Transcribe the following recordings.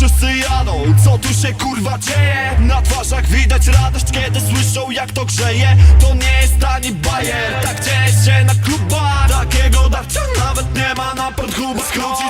wszyscy jadą. Co tu się kurwa dzieje? Na twarzach widać radość, kiedy słyszą jak to grzeje. To nie jest tani bajer, tak dzieje się na klubach. Takiego darcia nawet nie ma na podchubach Skróci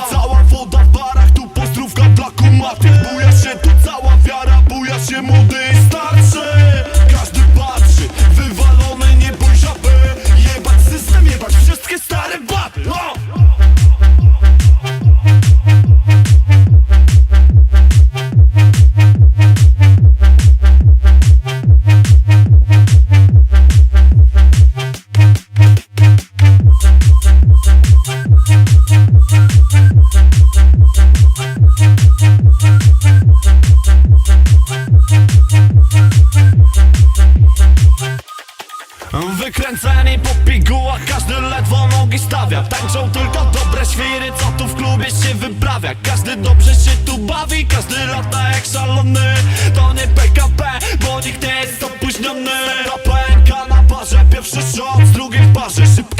Wykręceni po pigułach, każdy ledwo nogi stawia. Tańczą tylko dobre świry, co tu w klubie się wyprawia. Każdy dobrze się tu bawi, każdy lata jak szalony. To nie PKP, bo nikt nie jest opóźniony. Ta pęka na parze, pierwszy shot, z drugiej parze szybko